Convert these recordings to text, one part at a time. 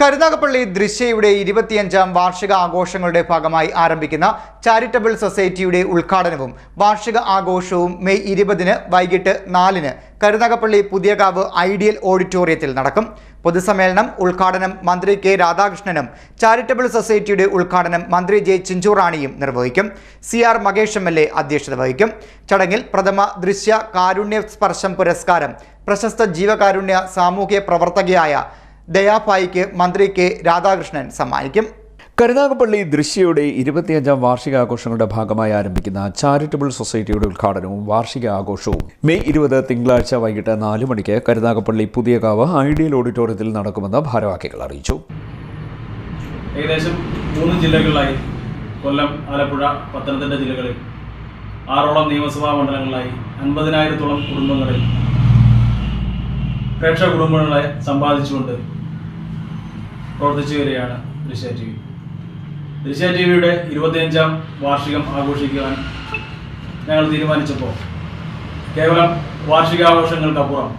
കരുനാഗപ്പള്ളി ദൃശ്യയുടെ ഇരുപത്തിയഞ്ചാം വാർഷിക ആഘോഷങ്ങളുടെ ഭാഗമായി ആരംഭിക്കുന്ന ചാരിറ്റബിൾ സൊസൈറ്റിയുടെ ഉദ്ഘാടനവും വാർഷിക ആഘോഷവും മെയ് ഇരുപതിന് വൈകിട്ട് നാലിന് കരുനാഗപ്പള്ളി പുതിയകാവ് ഐഡിയൽ ഓഡിറ്റോറിയത്തിൽ നടക്കും. പൊതുസമ്മേളനം ഉദ്ഘാടനം മന്ത്രി കെ രാധാകൃഷ്ണനും ചാരിറ്റബിൾ സൊസൈറ്റിയുടെ ഉദ്ഘാടനം മന്ത്രി ജെ ചിഞ്ചുറാണിയും നിർവഹിക്കും. C R Mahesh M L A അധ്യക്ഷത വഹിക്കും. ചടങ്ങിൽ പ്രഥമ ദൃശ്യ കാരുണ്യ സ്പർശം പുരസ്കാരം പ്രശസ്ത ജീവകാരുണ്യ സാമൂഹ്യ പ്രവർത്തകയായ ദയാഭായിക്ക് മന്ത്രി കെ രാധാകൃഷ്ണൻ സമ്മാനിക്കും. കരുനാഗപ്പള്ളി ദൃശ്യയുടെ ഇരുപത്തിയഞ്ചാം വാർഷികാഘോഷങ്ങളുടെ ഭാഗമായി ആരംഭിക്കുന്ന ചാരിറ്റബിൾ സൊസൈറ്റിയുടെ ഉദ്ഘാടനവും വാർഷിക ആഘോഷവും മെയ് ഇരുപത് തിങ്കളാഴ്ച വൈകിട്ട് നാല് മണിക്ക് കരുനാഗപ്പള്ളി പുതിയകാവ് ഐഡിയൽ ഓഡിറ്റോറിയത്തിൽ നടക്കുമെന്ന് ഭാരവാഹികൾ അറിയിച്ചു. ഏകദേശം മൂന്ന് ജില്ലകളിലായി കൊല്ലം ആലപ്പുഴ പത്തനംതിട്ട ജില്ലകളിൽ ആറോളം നിയമസഭാ മണ്ഡലങ്ങളിലായി അൻപതിനായിരത്തോളം കുടുംബങ്ങളിൽ പ്രേക്ഷക കുടുംബങ്ങളെ സമ്പാദിച്ചുകൊണ്ട് പ്രവർത്തിച്ചു വരികയാണ് ദൃശ്യ ടി വി. ദൃശ്യ ടി വിയുടെ ഇരുപത്തിയഞ്ചാം വാർഷികം ആഘോഷിക്കുവാൻ ഞങ്ങൾ തീരുമാനിച്ചപ്പോൾ കേവലം വാർഷികാഘോഷങ്ങൾക്കപ്പുറം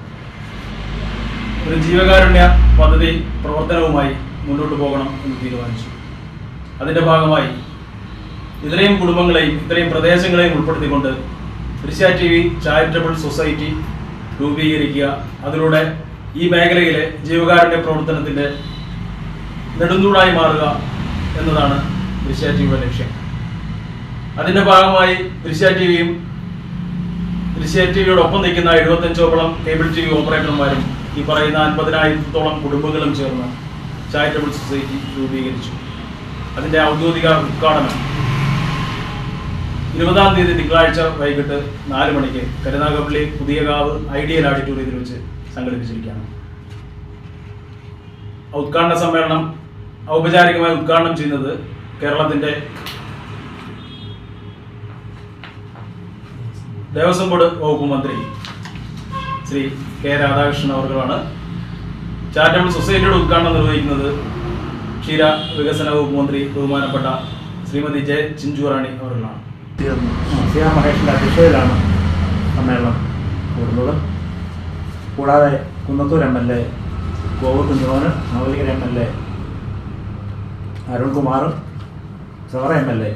ഒരു ജീവകാരുണ്യ പദ്ധതി പ്രവർത്തനവുമായി മുന്നോട്ട് പോകണം എന്ന് തീരുമാനിച്ചു. അതിന്റെ ഭാഗമായി ഇത്രയും കുടുംബങ്ങളെയും ഇത്രയും പ്രദേശങ്ങളെയും ഉൾപ്പെടുത്തിക്കൊണ്ട് Drishya T V charitable society രൂപീകരിക്കുക. അതിലൂടെ ഈ മേഖലയിലെ ജീവകാരുണ്യ പ്രവർത്തനത്തിന്റെ നെടുന്തൂടായി മാറുക എന്നതാണ് ദൃശ്യ ടിവിയുടെ ലക്ഷ്യം. അതിന്റെ ഭാഗമായി ദൃശ്യ ടിവിയും ദൃശ്യ ടിവിയോടൊപ്പം നിൽക്കുന്ന എഴുപത്തഞ്ചോളം കേബിൾ ടി വി ഓപ്പറേറ്റർമാരും ഈ പറയുന്ന അൻപതിനായിരത്തോളം കുടുംബങ്ങളും ചേർന്ന് ചാരിറ്റബിൾ സൊസൈറ്റി രൂപീകരിച്ചു. അതിന്റെ ഔദ്യോഗിക ഉദ്ഘാടനം ഇരുപതാം തീയതി തിങ്കളാഴ്ച വൈകിട്ട് നാല് മണിക്ക് കരുനാഗപ്പള്ളി പുതിയകാവ് ഐഡിയൽ ഓഡിറ്റോറിയത്തിൽ വെച്ച് സംഘടിപ്പിച്ചിരിക്കുകയാണ്. ഉദ്ഘാടന സമ്മേളനം ഔപചാരികമായി ഉദ്ഘാടനം ചെയ്യുന്നത് കേരളത്തിന്റെ ദേവസ്വം ബോർഡ് വകുപ്പ് മന്ത്രി ശ്രീ കെ രാധാകൃഷ്ണൻ അവർകളാണ്. ചാരിറ്റബിൾ സൊസൈറ്റിയുടെ ഉദ്ഘാടനം നിർവഹിക്കുന്നത് ക്ഷീര വികസന വകുപ്പ് മന്ത്രി ബഹുമാനപ്പെട്ട ശ്രീമതി ജെ ചിഞ്ചുറാണി അവർകളാണ്. സി ആർ മഹേഷിന്റെ അധ്യക്ഷതയിലാണ് സമ്മേളനം കൂടുന്നത്. കൂടാതെ Kunnathur M L A Kovoor Kunjumon നവലികര M L A Arunkumar Sara M L A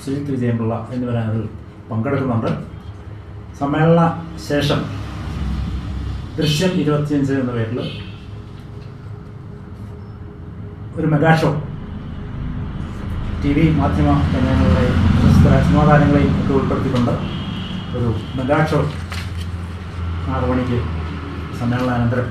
Sujith Vijayanpillai എന്നിവർ അതിൽ പങ്കെടുക്കുന്നുണ്ട് സമ്മേളന ശേഷം ദൃശ്യം ഇരുപത്തിയഞ്ച് എന്ന പേരിൽ ഒരു മെഗാഷോ ടി വി മാധ്യമ രംഗങ്ങളുടെയും പ്രശസ്ത സിനിമാ ഒക്കെ ഉൾപ്പെടുത്തിക്കൊണ്ട് ഒരു മെഗാഷോ ആറ് മണിക്ക് സമ്മേളനാനന്തരം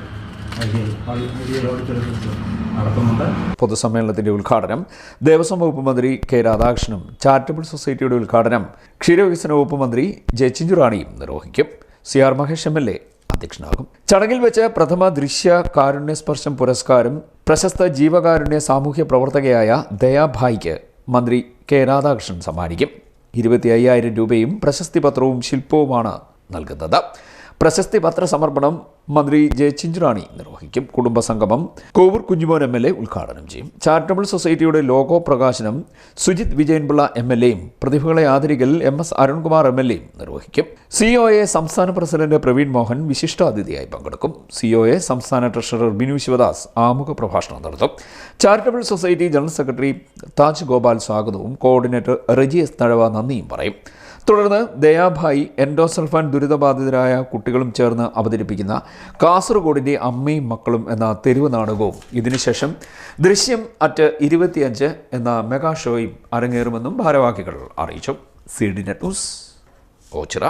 പൊതുസമ്മേളനത്തിന്റെ ഉദ്ഘാടനം ദേവസ്വം വകുപ്പ് മന്ത്രി കെ രാധാകൃഷ്ണനും ചാരിറ്റബിൾ സൊസൈറ്റിയുടെ ഉദ്ഘാടനം ക്ഷീരവികസന വകുപ്പ് മന്ത്രി ജെ ചിഞ്ചുറാണിയും നിർവഹിക്കും. C R Mahesh M L A അധ്യക്ഷനാകും. ചടങ്ങിൽ വെച്ച് പ്രഥമ ദൃശ്യ കാരുണ്യ സ്പർശം പുരസ്കാരം പ്രശസ്ത ജീവകാരുണ്യ സാമൂഹ്യ പ്രവർത്തകയായ ദയാഭായിക്ക് മന്ത്രി കെ രാധാകൃഷ്ണൻ സമ്മാനിക്കും. ഇരുപത്തി അയ്യായിരം രൂപയും പ്രശസ്തി പത്രവും ശില്പവുമാണ് നൽകുന്നത്. പ്രശസ്തി പത്ര സമർപ്പണം മന്ത്രി ജെ ചിഞ്ചുറാണി നിർവഹിക്കും. കുടുംബസംഗമം Kovoor Kunjumon M L A ഉദ്ഘാടനം ചെയ്യും. ചാരിറ്റബിൾ സൊസൈറ്റിയുടെ ലോഗോ പ്രകാശനം സുജിത് വിജയൻപിള്ള എം എൽ എയും പ്രതിഭകളെ ആദരിക്കൽ M S Arunkumar M L എയും നിർവഹിക്കും. സി ഒ എ സംസ്ഥാന പ്രസിഡന്റ് പ്രവീൺ മോഹൻ വിശിഷ്ടാതിഥിയായി പങ്കെടുക്കും. സി ഒ എ സംസ്ഥാന ട്രഷറർ ബിനു ശിവദാസ് ആമുഖ പ്രഭാഷണം നടത്തും. Charitable society general secretary Taj Gopal സ്വാഗതവും കോർഡിനേറ്റർ റജി എസ് തഴവ നന്ദിയും പറയും. തുടർന്ന് ദയാഭായി എൻഡോസൾഫാൻ ദുരിതബാധിതരായ കുട്ടികളും ചേർന്ന് അവതരിപ്പിക്കുന്ന കാസർഗോഡിന്റെ അമ്മയും മക്കളും എന്ന തെരുവ് നാടകവും ഇതിനുശേഷം ദൃശ്യം അറ്റ് ഇരുപത്തിയഞ്ച് എന്ന മെഗാ ഷോയും അരങ്ങേറുമെന്നും ഭാരവാഹികൾ അറിയിച്ചു. C D net news Ochira.